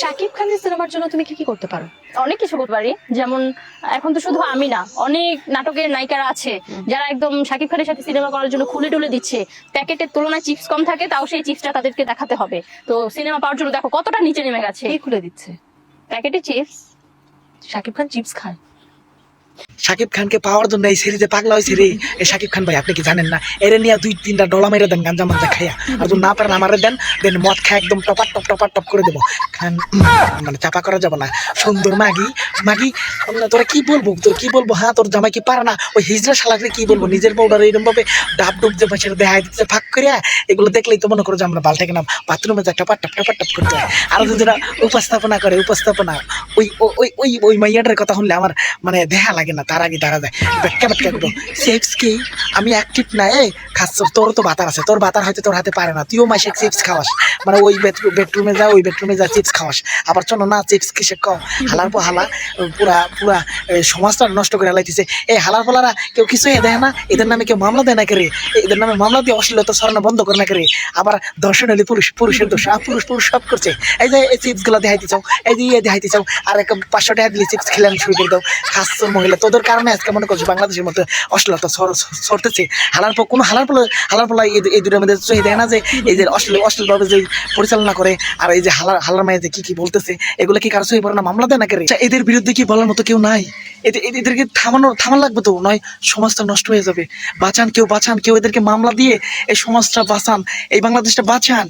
শাকিব খানের সিনেমার জন্য তুমি কি কি করতে পারো? অনেক কিছু করতে পারি। যেমন এখন তো শুধু আমি না অনেক নাটকের নায়িকারা আছে যারা একদম শাকিব খানের সাথে সিনেমা করার জন্য খুলে টুলে দিচ্ছে। প্যাকেটের তুলনায় চিপস কম থাকে তাও সেই চিপসটা তাদেরকে দেখাতে হবে। তো সিনেমা পাওয়ার জন্য দেখো কতটা নিচে নেমে গেছে। কে খুলে দিচ্ছে? প্যাকেটে চিপস। শাকিব খান চিপস খায়। শাকিব খানকে পাওয়ার জন্য এই সিরিজে পাগলা হয়েছে রে। এই শাকিব খান ভাই, আপনি কি জানেন না? এরে নিয়ে দুই, তিনটা ডলা মেরে দেন, গাঞ্জা মাঞ্জা খাইয়া। আর যদি না পারেন আমারে দেন দেন মদ খায় একদম টপার টপ টপার টপ করে দেবো। খান মানে চাপা করা যাবে না। সুন্দর মাগি মাগি তোরা কি বলব? তোর কি বলব? হ্যাঁ তোর জামাই কি পারে না? ওই হিজড়া শালাকে কি বলব? নিজের বউডার এরকম ভাবে ডাব ডুব যে বসে দেখাই দিচ্ছে ফাঁক করিয়া। এগুলো দেখলেই তো মনে করো যে আমরা বাল থেকে নাম বাথরুমে যা টপার টপ টপার টপ করতে হয়। আর যদি উপস্থাপনা করে, উপস্থাপনা। ওই ওই ওই ওই মাইয়াটার কথা শুনলে আমার মানে দেহা লাগে না, তার আগে তারা যায়। বেটকা বেটকা করব সেক্স কি? আমি অ্যাক্টিভ না এ খাস তোর তো বাতার আছে, তোর বাতার হয়তো তোর হাতে পারে না, তুইও মাসে চিপস খাওয়াস। মানে ওই বেডরুমে যা, ওই বেডরুমে যা চিপস খাওয়াস। আবার চলো না, চিপস কিসে ক হালার পর হালা, পুরা পুরা সমাজটা নষ্ট করে লাইতেছে। এই হালার পালারা কেউ কিছু এ দেয় না, এদের নামে কেউ মামলা দেয় না করে এদের নামে মামলা দিয়ে অশ্লীলতা সরানো বন্ধ করে না করে আবার দর্শন হলে পুরুষ, পুরুষের দোষ পুরুষ পুরুষ সব করছে। এই যে, এই চিপসগুলো দেখাইতে চাও, এই যে ইয়ে দেখাইতে চাও আর এক পাঁচশো টাকা দিলে চিপস খেলে শুরু করে দাও। খাস মহিলা তোদের কারণে আজকে মনে করছ বাংলাদেশের মধ্যে অশ্লীলতা সর- সর- সরতেছে। হালার পর কোনো হালার পর হালার পর এই দুটোর মধ্যে চোখে দেয় না যে এই যে অশ্লীল অশ্লীলভাবে যে পরিচালনা করে আর এই যে হালার হালার মায়ের যে কি কি বলতেছে এগুলো কি কারও সহি পড়ে না? মামলা দেয় না করে আচ্ছা, এদের বিরুদ্ধে কি বলার মতো কেউ নাই? এদের এদের- এদেরকে থামানো থামান লাগবে তো নয় সমাজটা নষ্ট হয়ে যাবে। বাঁচান কেউ বাঁচান। কেউ এদেরকে মামলা দিয়ে এই সমাজটা বাঁচান এই বাংলাদেশটা বাঁচান।